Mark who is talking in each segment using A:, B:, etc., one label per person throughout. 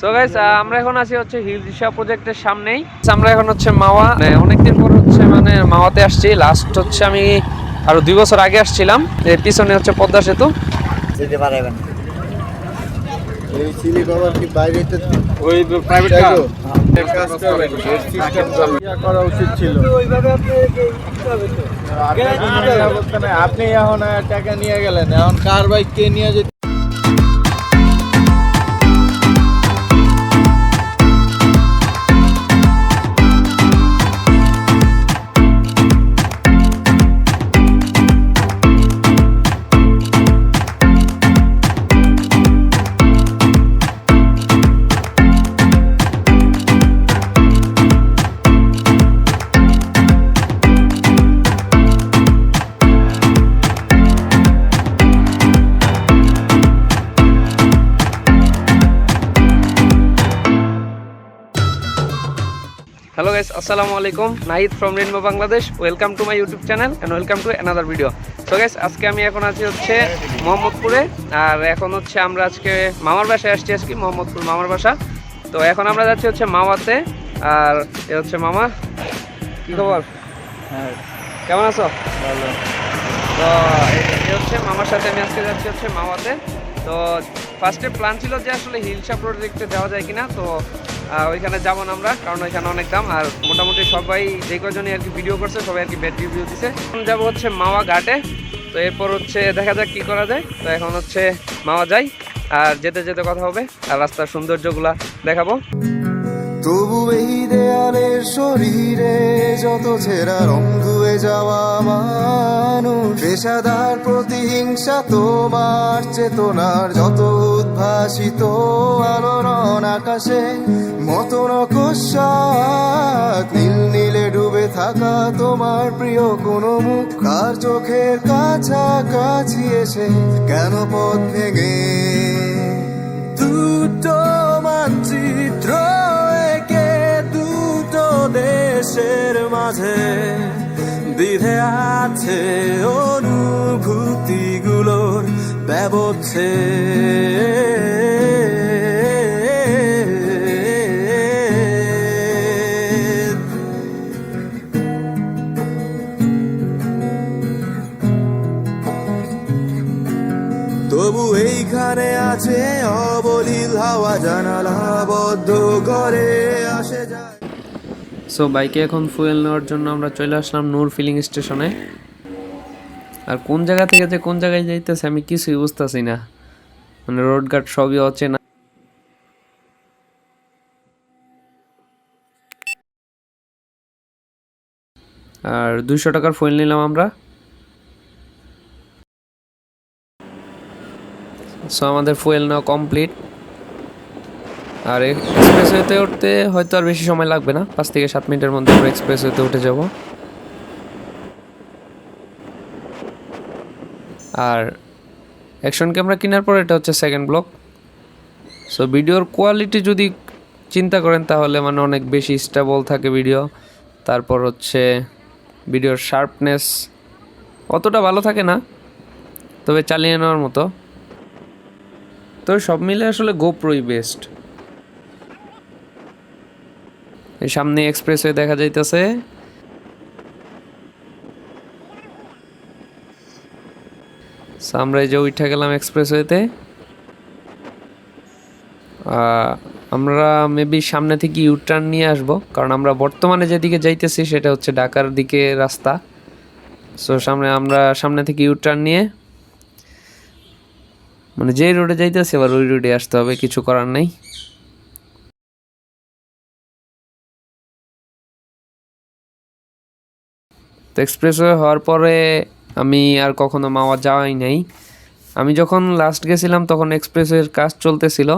A: So guys আমরা এখন আছি হচ্ছে হিল দিশা প্রজেক্টের সামনেই। আমরা এখন হচ্ছে মাওয়া মানে অনেকদিন পর হচ্ছে মানে মাওয়াতে আসছি। লাস্ট হচ্ছে আমি আরও দুই বছর আগে আসছিলাম। এর পিছনে হচ্ছে পদ্মা সেতু।
B: যেতে পারবেন এই চিলি বাবার কি বাইরে
C: ওই প্রাইভেট কার
B: করা উচিত ছিল। আপনি এখন টাকা নিয়ে গেলেন। এখন কার বাইক কে নিয়ে যেতে
A: আসসালামু আলাইকুম Nahid from Rainbow Bangladesh welcome to my YouTube channel and welcome to another video so guys আজকে আমি এখন আছি হচ্ছে মোহাম্মদপুরে আর এখন হচ্ছে আমরা আজকে মামার বাসায় আসছি আজকে মোহাম্মদপুর মামার বাসা। তো এখন আমরা যাচ্ছি হচ্ছে মামাতে আর এ হচ্ছে মামা কি খবর?
B: হ্যাঁ।
A: কেমন আছো?
B: ভালো।
A: তো এ- হচ্ছে মামার সাথে আমি আজকে যাচ্ছি হচ্ছে মামাতে। তো ফার্স্টে প্ল্যান ছিল যে আসলে হিলসা প্রজেক্টে যাওয়া যায় কিনা তো ওইখানে যাব না আমরা, কারণ ওইখানে অনেক দাম। আর মোটামুটি সবাই যে কজনই আর কি ভিডিও করছে, সবাই আর কি ব্যাড রিভিউ দিছে। এখন যাব হচ্ছে মাওয়া ঘাটে। তো এরপর হচ্ছে দেখা যাক কি করা যায়। তো এখন হচ্ছে মাওয়া যাই, আর যেতে যেতে কথা হবে। আর রাস্তার সৌন্দর্যগুলা দেখাবো।
B: তবু এই দেয়ালের শরীরে যত ছেঁড়া রং ধুয়ে যাওয়া মানুষ, পেশাদার প্রতিহিংসা তোমার চেতনার যত উদ্ভাসিত আলোড়ন আকাশে, মতন কষাত নীল নীলে ডুবে থাকা তোমার প্রিয় কোনো মুখ, কার চোখের কাছাকাছি এসে কেন পথ ভেঙে? দুটো মানচিত্র দেশের মাঝে বিধে আছে অনুভূতিগুলোর ব্যবচ্ছে। তবু এইখানে আছে অবলীল হাওয়া জানালা বদ্ধ করে
A: সো বাইকে এখন ফুয়েল নেওয়ার জন্য আমরা চলে আসলাম নূর ফিলিং স্টেশনে আর কোন জায়গা থেকে যে কোন জায়গায় যাইতেছে আমি কিছুই বুঝতেছি না। মানে রোড ঘাট সবই অচেনা। আর দুইশো টাকার ফুয়েল নিলাম আমরা। সো আমাদের ফুয়েল নেওয়া কমপ্লিট আর এক্সপ্রেসওয়েতে উঠতে হয়তো আর বেশি সময় লাগবে না। পাঁচ থেকে সাত মিনিটের মধ্যে আমরা এক্সপ্রেসওয়েতে উঠে যাব। আর অ্যাকশন ক্যামেরা কেনার পর এটা হচ্ছে সেকেন্ড ব্লক সো ভিডিওর কোয়ালিটি যদি চিন্তা করেন তাহলে মানে অনেক বেশি স্টেবল থাকে ভিডিও তারপর হচ্ছে ভিডিওর শার্পনেস অতটা ভালো থাকে না, তবে চালিয়ে নেওয়ার মতো। তো সব মিলে আসলে গোপ্রোই বেস্ট এই সামনে এক্সপ্রেসওয়ে দেখা যাইতেছে। আমরা এই যে উঠে গেলাম এক্সপ্রেসওয়েতে আমরা মেবি সামনে থেকে ইউটার্ন নিয়ে আসব, কারণ আমরা বর্তমানে যেদিকে যাইতেছি সেটা হচ্ছে ঢাকার দিকে রাস্তা। সো সামনে আমরা সামনে থেকে ইউটার্ন নিয়ে মানে যেই রোডে যাইতেছি, আবার ওই রোডে আসতে হবে, কিছু করার নেই। তো এক্সপ্রেসওয়ে হওয়ার পরে আমি আর কখনো মাওয়া যাওয়াই নাই। আমি যখন লাস্ট গেছিলাম তখন এক্সপ্রেসওয়ের কাজ চলতেছিল।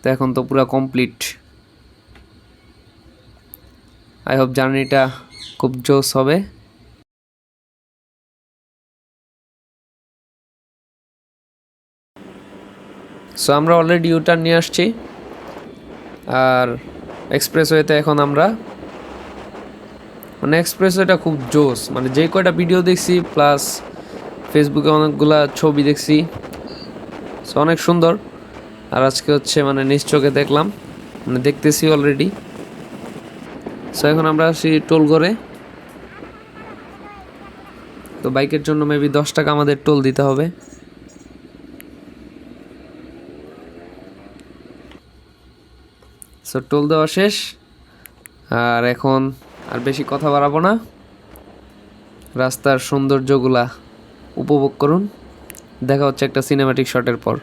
A: তো এখন তো পুরো কমপ্লিট আই হোপ জার্নিটা খুব জোস হবে। সো আমরা অলরেডি ইউটার্ন নিয়ে আসছি। আর এক্সপ্রেসওয়েতে এখন আমরা মানে এক্সপ্রেসওয়েটা খুব জোস। মানে যে কয়টা ভিডিও দেখছি প্লাস ফেসবুকে অনেকগুলা ছবি দেখছি সো অনেক সুন্দর। আর আজকে হচ্ছে মানে নিজ চোখে দেখলাম মানে দেখতেছি অলরেডি সো এখন আমরা আসি টোল করে তো বাইকের জন্য মেবি দশ টাকা আমাদের টোল দিতে হবে। সো টোল দেওয়া শেষ। আর এখন আর বেশি কথা বাড়াবো না। রাস্তার সৌন্দর্যগুলা উপভোগ করুন। দেখা হচ্ছে একটা সিনেমাটিক শটের পর।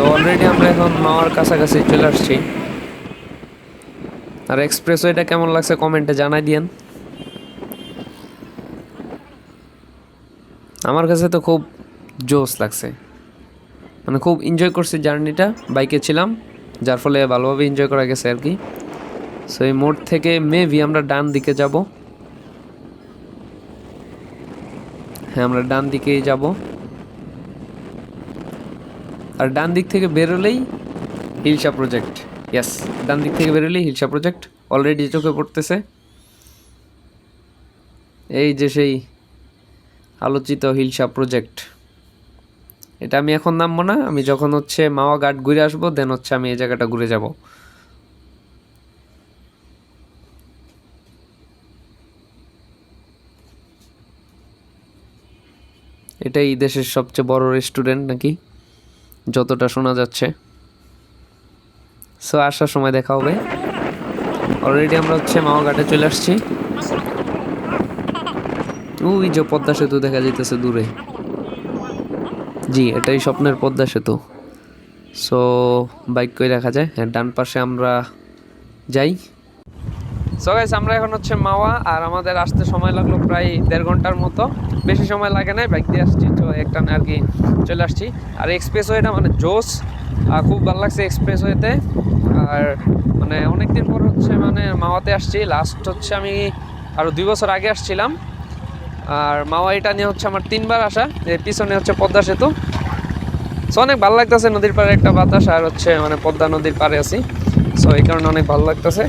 A: সো অলরেডি আমরা এখন মাওয়ার কাছাকাছি চলে আসছি। আর এক্সপ্রেসওয়েটা কেমন লাগছে কমেন্টে জানাই দিয়েন। আমার কাছে তো খুব জোস লাগছে। মানে খুব এনজয় করছি জার্নিটা বাইকে ছিলাম, যার ফলে ভালোভাবে এনজয় করা গেছে আর কি। সো এই মোড় থেকে মেবি আমরা ডান দিকে যাব। হ্যাঁ আমরা ডান দিকেই যাব। আর ডান দিক থেকে বেরোলেই হিলসা প্রজেক্ট। ইয়াস ডান দিক থেকে বেরোলেই হিলসা প্রজেক্ট। অলরেডি চোখে পড়তেছে, এই যে সেই আলোচিত হিলসা প্রজেক্ট। এটা আমি এখন নামবো না, আমি যখন হচ্ছে মাওয়া ঘাট ঘুরে আসব দেন হচ্ছে আমি এই জায়গাটা ঘুরে যাব। এটাই দেশের সবচেয়ে বড় রেস্টুরেন্ট নাকি? যতটা শোনা যাচ্ছে। সো আসার সময় দেখা হবে। অলরেডি আমরা হচ্ছে মাওয়া ঘাটে চলে আসছি। ওই যে পদ্মা সেতু দেখা যাইতেছে দূরে। জি, এটাই স্বপ্নের পদ্মা সেতু। সো বাইক কই রাখা যায়? হ্যাঁ ডান পাশে আমরা যাই। সো গাইস আমরা এখন হচ্ছে মাওয়া, আর আমাদের আসতে সময় লাগল প্রায় দেড় ঘণ্টার মতো। বেশি সময় লাগে নাই, বাইক দিয়ে আসছি, তো একটা আর কি চলে আসছি। আর এক্সপ্রেস ওয়েটা মানে জোস, আর খুব ভালো লাগছে এক্সপ্রেস ওয়েতে আর মানে অনেক দিন পর হচ্ছে মানে মাওয়াতে আসছি লাস্ট হচ্ছে আমি আরও দুই বছর আগে আসছিলাম। আর মাওয়া এটা নিয়ে হচ্ছে আমার তিনবার আসা, এর পিছনে হচ্ছে পদ্মা সেতু। সো অনেক ভালো লাগতেছে নদীর পাড়ে একটা বাতাস, আর হচ্ছে মানে পদ্মা নদীর পাড়ে আছি। সো এই কারণে অনেক ভালো লাগতেছে।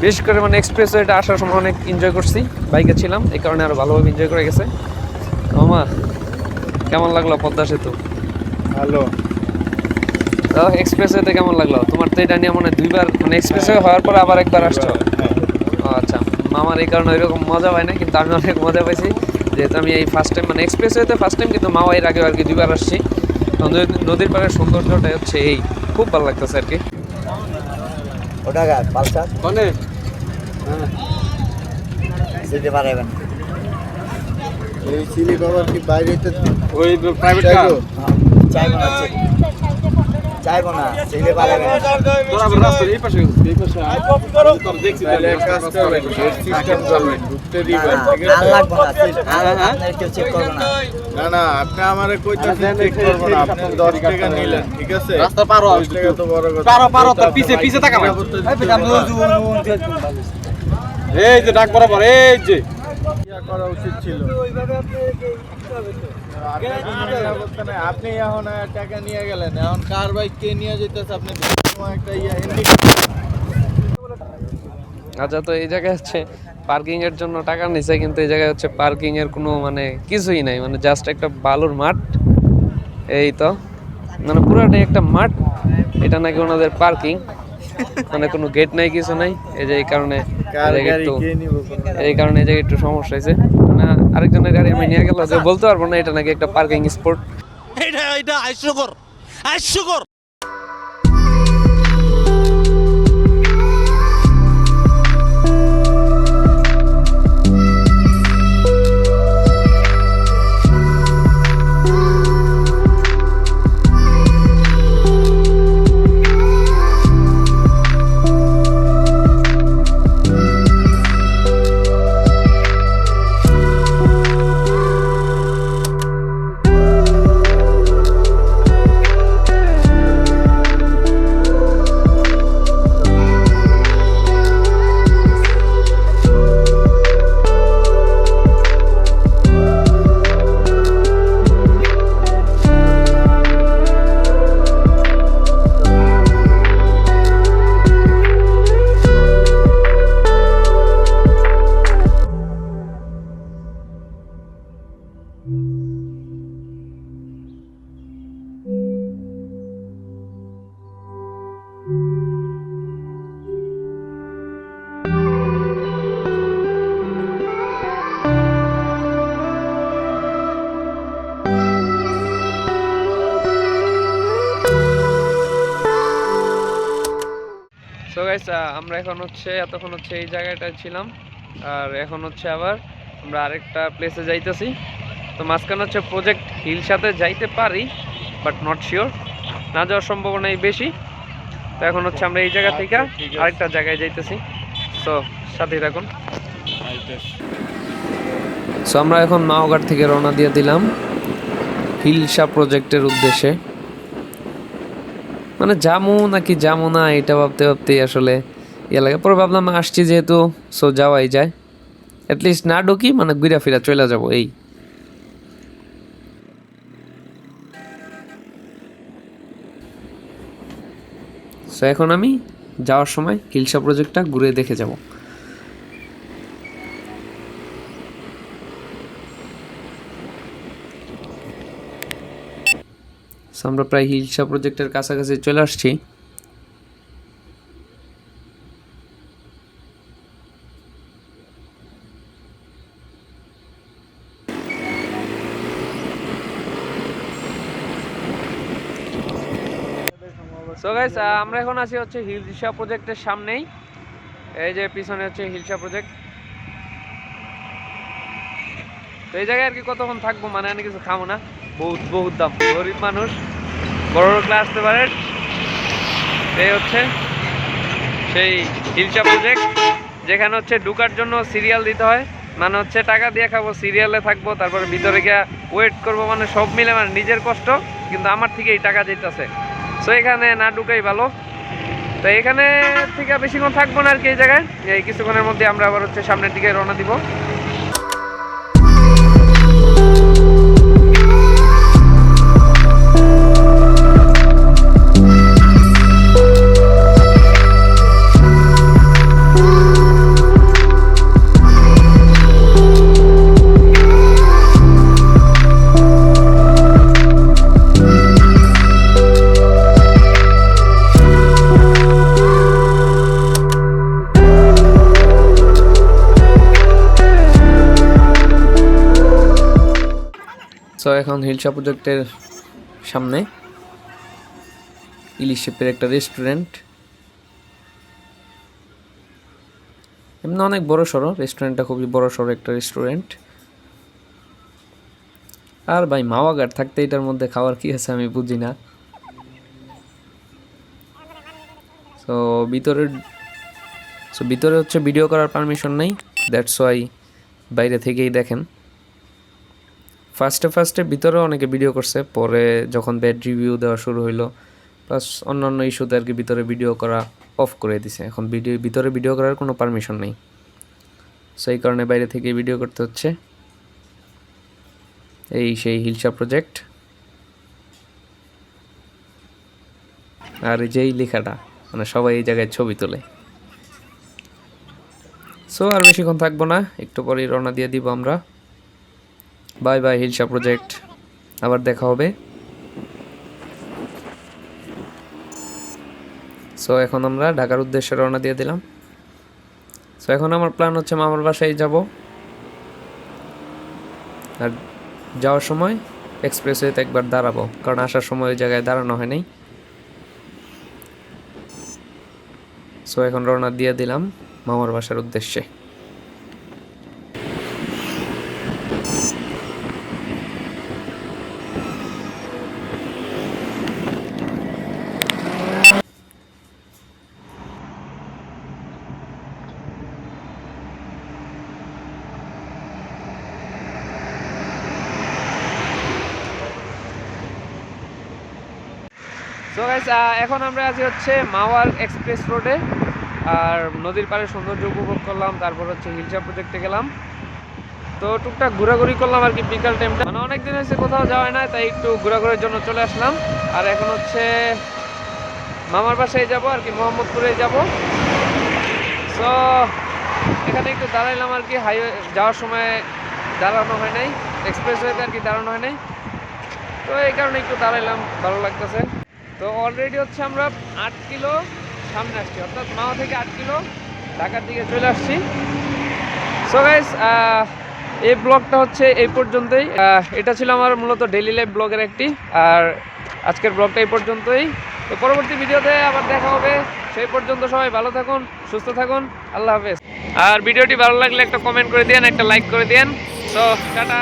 A: বিশেষ করে মানে এক্সপ্রেস ওয়েটা আসার সময় অনেক এনজয় করছি। বাইকে ছিলাম এই কারণে আরও ভালোভাবে এনজয় করে গেছে। মামা কেমন লাগল পদ্মা সেতু?
B: ভালো।
A: এক্সপ্রেস ওয়েতে কেমন লাগল? তোমার তো এটা নিয়ে মনে দুইবার মানে এক্সপ্রেস ওয়ে হওয়ার পর আবার একবার আসছো?
B: হ্যাঁ।
A: আচ্ছা মামার এই কারণে ওইরকম মজা পায় না কিন্তু আমি অনেক মজা পাইছি। যেহেতু আমি এই ফার্স্ট টাইম মানে এক্সপ্রেস ওয়েতে ফার্স্ট টাইম কিন্তু মামা এর আগে আর কি দুইবার আসছি। নদীর পাড়ের সৌন্দর্যটা হচ্ছে এই খুব ভালো লাগতেছে আর কি।
D: ওটা গাছ পালসার?
C: কোনে
D: যেতে পারবেন।
B: এই চিনি বাবার কি বাইরে তো
C: ওই প্রাইভেট কার
B: দেখো
D: চাইব না চাইব না
C: তোরা আবার রাস্তার এই পাশে এই পাশে আয়। তোর দেখছি
B: তাহলে কাজ সিস্টেম ঢুকতে দিবেন ঠিক
D: আর
B: আছে
D: লাগবো না
C: হ্যাঁ, হ্যাঁ।
D: আপনার কেউ চেক করব না
B: না না আপনি আমারে কইতাছেন চেক করব না আপনি 10 টাকা নিলেন ঠিক আছে
C: রাস্তা পার হও
B: 10 টাকা তো বড় কথা
C: পারো, পারো, তার পিছে, পিছে।
B: নিরাপত্তা দিতে
C: এই যে ডাক বরাবর এই যে
B: ইয়া করা উচিত ছিল নিরাপত্তা নাই। আপনি এখন টাকা নিয়ে গেলেন। এখন কার বাইক কে নিয়ে যেতেছে আপনি একটা ইয়া
A: আচ্ছা তো এই জায়গায় হচ্ছে পার্কিং এর জন্য টাকা নিছে কিন্তু এই জায়গায় হচ্ছে পার্কিং এর কোনো মানে কিছুই নাই। মানে জাস্ট একটা বালুর মাঠ। এই তো। মানে পুরাটাই একটা মাঠ। এটা নাকি ওনাদের পার্কিং মানে কোনো গেট নাই কিছু নাই। এই যে এই কারণে এই কারণে এই জায়গায় একটু সমস্যা হয়েছে। মানে আরেকজনের গাড়ি আমি নিয়ে গেল যে বলতে পারব না এটা নাকি একটা পার্কিং স্পট
E: এটা এটা হাস্যকর হাস্যকর
A: এখন হচ্ছে এতক্ষণ হচ্ছে এই জায়গাটায় ছিলাম। আর এখন হচ্ছে আবার আমরা আরেকটা প্লেসে যাইতেছি। তো মাঝখানে হচ্ছে প্রজেক্ট হিল সাথে যাইতে পারি বাট নট শিওর না যাওয়ার সম্ভাবনাই বেশি। তো এখন হচ্ছে আমরা এই জায়গা থেকে
B: আচ্ছা।
A: আরেকটা জায়গায় যাইতেছি। সো সাথেই থাকুন। সো আমরা এখন মাওঘাট থেকে রওনা দিয়ে দিলাম হিলসা প্রজেক্টের উদ্দেশ্যে। মানে জামু নাকি জামু না এটা ভাবতে ভাবতেই আসলে ইয়ে লাগে। পরে ভাবলাম আসছি যেহেতু সো যাওয়াই যায়। অ্যাটলিস্ট না ঢুকি মানে ঘুরা ফিরা চলে যাব, এই। সো এখন আমি যাওয়ার সময় কিলসা প্রজেক্টটা ঘুরে দেখে যাব। আমরা প্রায় হিলসা প্রজেক্টের কাছাকাছি চলে আসছি সো গাইস আমরা এখন আছি হচ্ছে হিলসা প্রজেক্টের সামনেই। এই যে পিছনে হচ্ছে হিলসা প্রজেক্ট। তো এই জায়গায় আর কি কতক্ষণ থাকব? মানে আমি কিছু খাব না। বহুত বহুত দাম। গরিব মানুষ। বড় লোকরা আসতে পারে। এই হচ্ছে সেই হিলসা প্রজেক্ট যেখানে হচ্ছে ঢুকার জন্য সিরিয়াল দিতে হয়। মানে হচ্ছে টাকা দিয়ে খাব সিরিয়ালে থাকব, তারপরে ভিতরে গিয়ে ওয়েট করব মানে সব মিলে মানে নিজের কষ্ট। কিন্তু আমার থেকে এই টাকা যেতেছে। সো এখানে না ঢুকাই ভালো। তো এখানে থেকে বেশিক্ষণ থাকব না আর কি এই জায়গায়। এই কিছুক্ষণের মধ্যে আমরা আবার হচ্ছে সামনের দিকে রওনা দিব। এখন হিলসা প্রজেক্টের সামনে ইলিশ শেপের একটা রেস্টুরেন্ট। এমনি অনেক বড় সড়ো, রেস্টুরেন্টটা খুবই বড় সড়ো একটা রেস্টুরেন্ট। আর ভাই মাওয়াঘাট থাকতে এটার মধ্যে খাওয়ার কি আছে আমি বুঝি না। তো ভিতরে সো ভিতরে হচ্ছে ভিডিও করার পারমিশন নেই দ্যাটস ওয়াই বাইরে থেকেই দেখেন। ফার্স্টে ফার্স্টে ভিতরে অনেকে ভিডিও করছে, পরে যখন ব্যাড রিভিউ দেওয়া শুরু হইল প্লাস অন্যান্য ইস্যুতে আর কি ভিতরে ভিডিও করা অফ করে দিছে। এখন ভিডিও ভিতরে ভিডিও করার কোনো পারমিশন নেই। সেই কারণে বাইরে থেকে ভিডিও করতে হচ্ছে। এই সেই হিলসা প্রজেক্ট আর এই যে এই লেখাটা মানে সবাই এই জায়গায় ছবি তোলে। সো আর বেশিক্ষণ থাকব না, একটু পরেই রওনা দিয়ে দিব আমরা। বাই বাই হিলসা প্রজেক্ট আবার দেখা হবে। সো এখন আমরা ঢাকার উদ্দেশ্যে রওনা দিয়ে দিলাম। সো এখন আমার প্ল্যান হচ্ছে মামার বাসায় যাব। আর যাওয়ার সময় এক্সপ্রেসওয়েতে একবার দাঁড়াবো। কারণ আসার সময় ওই জায়গায় দাঁড়ানো হয় নাই। সো এখন রওনা দিয়ে দিলাম মামার বাসার উদ্দেশ্যে। সো গাইস এখন আমরা আছি হচ্ছে মাওয়ার এক্সপ্রেস রোডে। আর নদীর পাড়ে সৌন্দর্য উপভোগ করলাম, তারপর হচ্ছে হিলসা প্রজেক্টে গেলাম। তো টুকটাক ঘোরাঘুরি করলাম আর কি বিকাল টাইমটা মানে অনেক দিন হয়েছে কোথাও যাওয়া না তাই একটু ঘোরাঘুরির জন্য চলে আসলাম। আর এখন হচ্ছে মামার বাসায় যাব, আর কি মোহাম্মদপুরে যাব। সো এখানে একটু দাঁড়াইলাম আর কি হাইওয়ে যাওয়ার সময় দাঁড়ানো হয় নাই এক্সপ্রেসওয়েতে আর কি দাঁড়ানো হয় নাই। তো এই কারণে একটু দাঁড়াইলাম, ভালো লাগতেছে। তো অলরেডি হচ্ছে আমরা আট কিলো সামনে আসছি, অর্থাৎ মাওয়া থেকে আট কিলো ঢাকার দিকে চলে আসছি। সো গাইস এই ব্লগটা হচ্ছে এই পর্যন্তই। এটা ছিল আমার মূলত ডেলি লাইফ ব্লগের একটি, আর আজকের ব্লগটা এই পর্যন্তই। তো পরবর্তী ভিডিওতে আবার দেখা হবে। সেই পর্যন্ত সবাই ভালো থাকুন, সুস্থ থাকুন। আল্লাহ হাফেজ। আর ভিডিওটি ভালো লাগলে একটা কমেন্ট করে দিন একটা লাইক করে দিন তো টাটা।